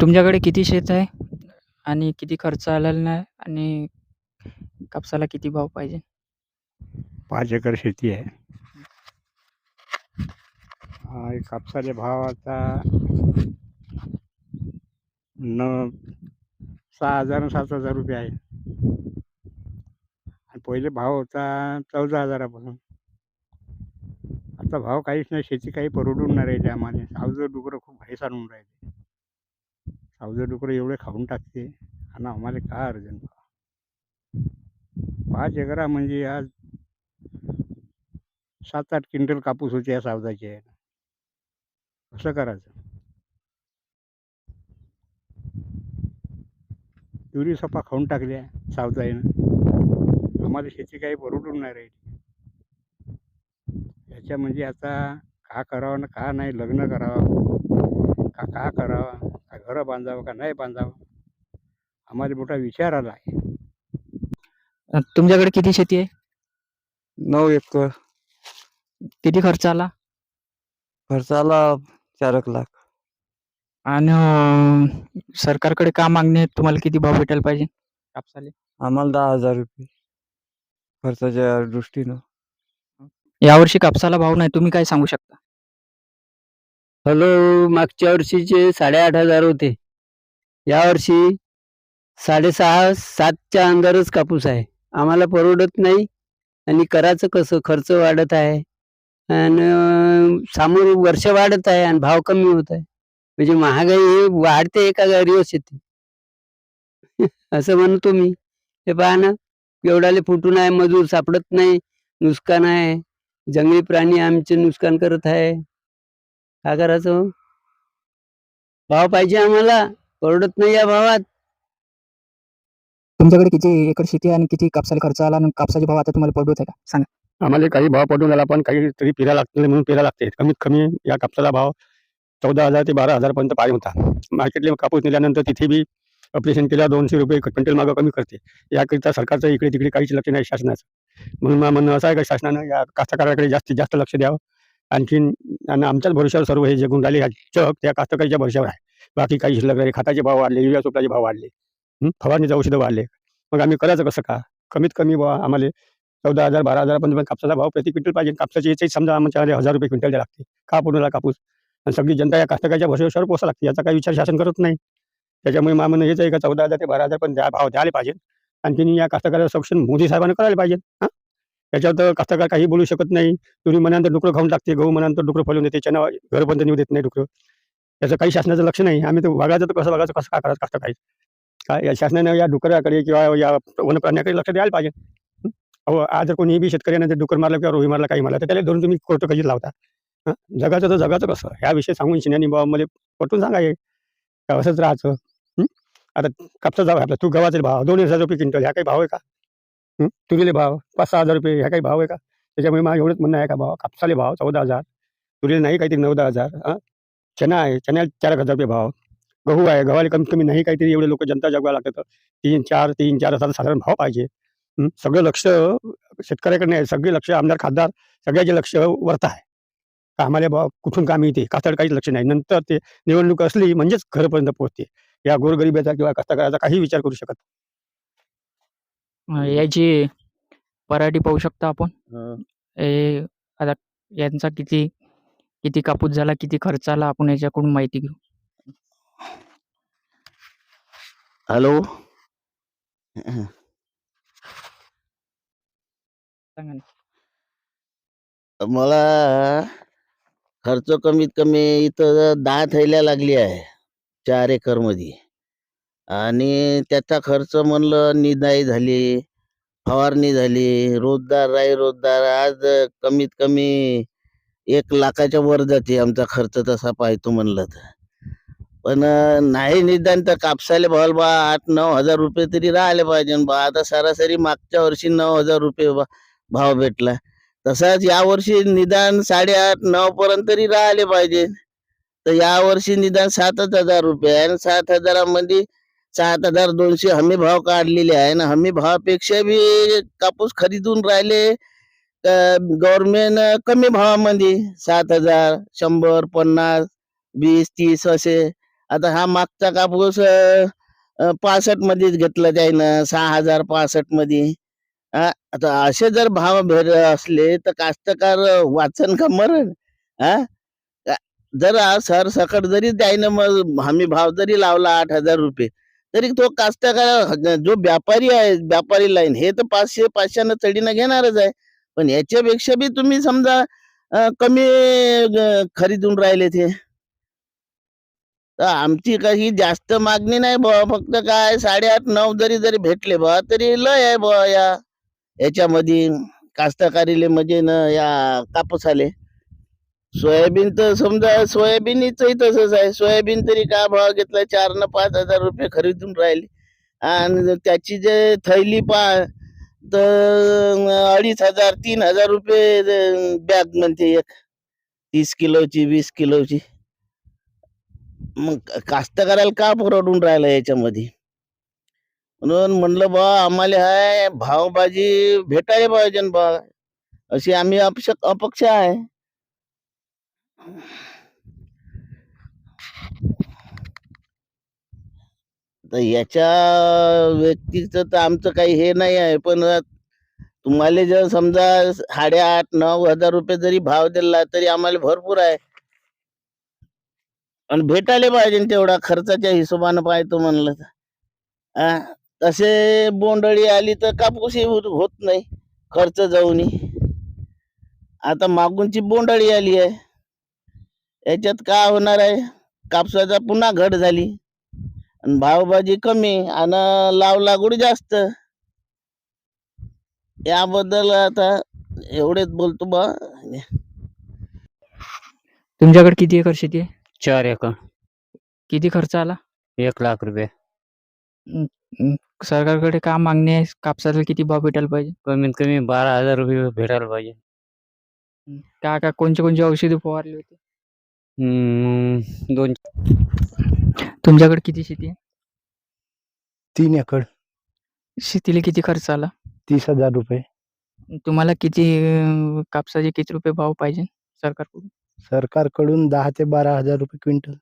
तुमच्याकडे किती शेत आहे? आणि किती खर्च आलेला नाही आणि कापसाला किती भाव पाहिजे? पाच एकर शेती आहे. कापसाचे भाव आता न सहा हजार आणि 7,000 रुपये आहे. आणि पहिले भाव होता चौदा हजारापासून आता भाव काहीच नाही. शेती काही परवडून नाही राहिली आम्हाला. सावजं डुकरं खूप घाईस आणून राहिले. सावजं डुकरं एवढे खाऊन टाकते आणि आम्हाला काय अर्जंट पाच एकरा म्हणजे आज 7-8 क्विंटल कापूस होते या सावजाचे कसं करायचं? तुरी सपा खाऊन टाकल्या सावजाईनं आम्हाला शेती काही परवडून नाही राहिली. याच्या म्हणजे आता का करावं ना का नाही? लग्न करावं का काय करावं? का घरं बांधावं का नाही बांधावं? आम्हाला मोठा विचार आला आहे. तुमच्याकडे किती शेती आहे? 9 एकर. किती खर्च आला? खर्च आला 4 एक लाख. आणि अ, सरकारकडे काय मागणी आहे? तुम्हाला किती भाव भेटायला पाहिजे कापसाले? आम्हाला 10,000 रुपये. खर्चाच्या दृष्टीनं. यावर्षी कापसाला भाव नाही. तुम्ही काय सांगू शकता? हॅलो, मागच्या वर्षीचे 8,500 होते. यावर्षी 6.5-7च्या अंदरच कापूस आहे. आम्हाला परवडत नाही आणि करायचं कसं? खर्च वाढत आहे आणि सामोर वर्ष वाढत आहे आणि भाव कमी होत आहे. म्हणजे महागाई वाढते का गाडीवर शेती? असं म्हणतो मी. हे पहा ना, एवढाले फुटून आहे, मजूर सापडत नाही, नुकसान आहे. जंगली प्राणी आमचे नुकसान करत आहे. काय करायचं? भाव पाहिजे आम्हाला. परवडत नाही या भावात. तुमच्याकडे किती एकर शेती आहे आणि किती कापसाला खर्च आला आणि कापसाचे भाव आता तुम्हाला परवडत आहे का? सांगा. आम्हाला काही भाव पडून आला पण काहीतरी पेरायला लागते म्हणून पेरायला लागते. कमीत कमी या कापसाचा भाव 14,000 ते 12,000 पर्यंत पाहिजे होता. मार्केटला कापूस नेल्यानंतर तिथे बी ऑपरेशन केल्यावर ₹200 क्विंटल मागं कमी करते. याकरिता सरकारचं इकडे-तिकडे काहीच लक्ष नाही शासनाचं. म्हणून माझं म्हणणं असं आहे का शासनानं या कास्तकाराकडे जास्तीत जास्त लक्ष द्यावं. आणखीन आणि आमच्याच भरोश्यावर सर्व हे जे राहिले जग त्या कास्तकारीच्या भरोश्यावर आहे. बाकी काही शिल्लक नाही. खताचे भाव वाढले, युरिया सुफलाचे भाव वाढले. फवारणीचे औषधं वाढले. मग आम्ही करायचं कसं का? कमीत कमी बुवा आम्हाला चौदा हजार बारा हजार पंधरा कापसाचा भाव प्रति क्विंटल पाहिजे. कापसाचे याचे समजा आमच्या हजार रुपये क्विंटल लागते. का पुरवला कापूस? आणि सगळी जनता या कास्तकाच्या भरोश्यावर पोसा लागते. याचा काही विचार शासन करत नाही. त्याच्यामुळे मा म्हणणं हेच आहे का चौदा हजार ते बारा हजार पण द्या भाव द्यायला पाहिजे. आणखीन या कास्तकाराचं संरक्षण मोदी साहेबांना करायला पाहिजे. हां. याच्यावर तर कास्तकार काही बोलू शकत नाही. तुरी म्हणाल डुकरं खाऊन टाकते, गहू म्हणाल डुकरं फलवून देते, चणा घरबंद नेऊ देत नाही डुकरं. याचं काही शासनाचं लक्ष नाही. आम्ही तर वागायचं तर कसं बघायचं, कसं काय करायचं कास्तकारी? काय या शासनानं या डुकराकडे किंवा या वनप्राण्याकडे लक्ष द्यायला पाहिजे. अहो, आज जर कोणी बी शेतकऱ्यांना जर डुकर मारलं किंवा रोही मारला, काही मारलं तर त्याला धरून तुम्ही कोर्ट कधी लावता. जगाचं तर जगाचं कसं? ह्या विषयी सांगून शिन्यानी बाबा मला पटून सांगा हे. असंच राहायचं? आता कापसाचा भाव आपला तू गव्हाचे भाव ₹2,000 क्विंटल ह्या काही भाव आहे का? तुरीले भाव पाच सहा हजार रुपये ह्या काही भाव आहे का? त्याच्यामुळे माझं एवढंच म्हणणं आहे का भाव कापसाले भाव चौदा हजार तुरीला नाही काहीतरी 9-10,000 हां. चणा आहे, चण्याला ₹4,000 भाव. गहू आहे, गव्हाला कमीत कमी नाही काहीतरी एवढे लोक जनता जगवा लागतात. 3-4 3-4 असा साधारण भाव पाहिजे. सगळं लक्ष शेतकऱ्याकडे आहे सगळे लक्ष आमदार, खासदार सगळ्याचे लक्ष वरतं आहे. का आम्हाला कुठून काम येते? कास्तकाराकडे काहीच लक्ष नाही. नंतर ते निवडणूक असली म्हणजेच घरापर्यंत पोहोचते. या गोरगरिबाचा किंवा कास्तकाराचा काही विचार करू शकत अ, याची पराठी पाहू शकता आपण. हं. हे आता यांचा किती किती कापूस झाला, किती खर्च आला आपण याच्याकडून माहिती घेऊ. हॅलो. सांगा ना. मला खर्च कमीत कमी इथं 10 थैल्या लागली आहे 4 एकरमध्ये. आणि त्याचा खर्च म्हणलं निदाई झाली, फवारणी झाली, रोजदार राही रोजदार आज कमीत कमी एक लाखाच्या वर जाते आमचा खर्च तसा पाहतो म्हणलं तर. पण नाही निदान तर कापसाले भाव बा आठ नऊ हजार रुपये तरी राहिले पाहिजे बा. आता सरासरी मागच्या वर्षी ₹9,000 बा भाव भेटला. तसाच यावर्षी निदान साडेआठ नऊ पर्यंत तरी राहिले पाहिजे. तर यावर्षी निदान ₹7,000 आहे आणि सात हजारामध्ये सात हजार दोनशे हमी भाव काढलेले आहे ना. हमी भावापेक्षा बी कापूस खरीदून राहिले गव्हर्नमेंट कमी भावामध्ये. सात हजार शंभर पन्नास वीस तीस असे. आता हा मागचा कापूस पासष्ट मध्येच घेतला त्यानं. सहा हजार पासष्टमध्ये. हा, आता असे जर भाव भेट असले तर कास्तकार वाचन का मरण? हा जरा जर सकट सरसकट जरी त्यानं मग हमी भाव जरी लावला आठ हजार रुपये तरी तो कास्तकार जो व्यापारी आहे व्यापारी लाईन हे तर पाचशे पाचशेनं चढीनं घेणारच आहे. पण याच्यापेक्षा बी तुम्ही समजा कमी खरीदून राहिले ते तर आमची काही जास्त मागणी नाही बुवा फक्त काय साडेआठ नऊ जरी जरी भेटले बा तरी लय आहे बुवा या याच्यामध्ये कास्तकारीले म्हणजे न या कापूस आले. सोयाबीन तर समजा सोयाबीनच तसंच आहे. सोयाबीन तरी काय भाव घेतला चार न पाच हजार रुपये खरेदून राहिले. आणि त्याची जे थैली पा तर अडीच हजार तीन हजार रुपये बॅग म्हणते एक. तीस किलोची वीस किलोची. मग कास्तकाराला का परवडून राहिलं याच्यामध्ये? म्हणून म्हणलं बा आम्हाला हाय भावबाजी भेटायला पाहिजे बा. अशी आम्ही अपक्ष अपेक्षा आहे. तर याच्या व्यक्तीचं तर आमचं काही हे नाही आहे पण तुम्हाला जर समजा साडेआठ नऊ हजार रुपये जरी भाव दिला तरी आम्हाला भरपूर आहे. आणि भेटायला पाहिजे तेवढा खर्चाच्या हिशोबानं पाहतो म्हणलं तर. तसे बोंडळी आली तर कापूसही होत होत नाही खर्च जाऊन आता मागूनची बोंडळी आली आहे. याच्यात काय होणार आहे? कापसाचा पुन्हा घट झाली. आणि भावबाजी कमी आणि लाव लागवड जास्त. याबद्दल आता एवढेच बोलतो बा. तुमच्याकडे किती एकर शेती आहे? चार एकर. किती खर्च आला? एक लाख रुपये. सरकारकडे का मागणी आहे? कापसाला किती भाव भेटायला पाहिजे? कमीत कमी बारा हजार रुपये भेटायला पाहिजे. का का कोणते कोणते औषधे फवारले होते? हम्म, दोन तुमच्याकडे किती शेती आहे? तीन एकड़ शेतीला किती खर्च आला? तीस हजार रुपये. तुम्हाला किती अं, कापसाचे किती रुपये भाव पाहिजे सरकारकडून? सरकारकडून दहा ते बारा हजार रुपये क्विंटल.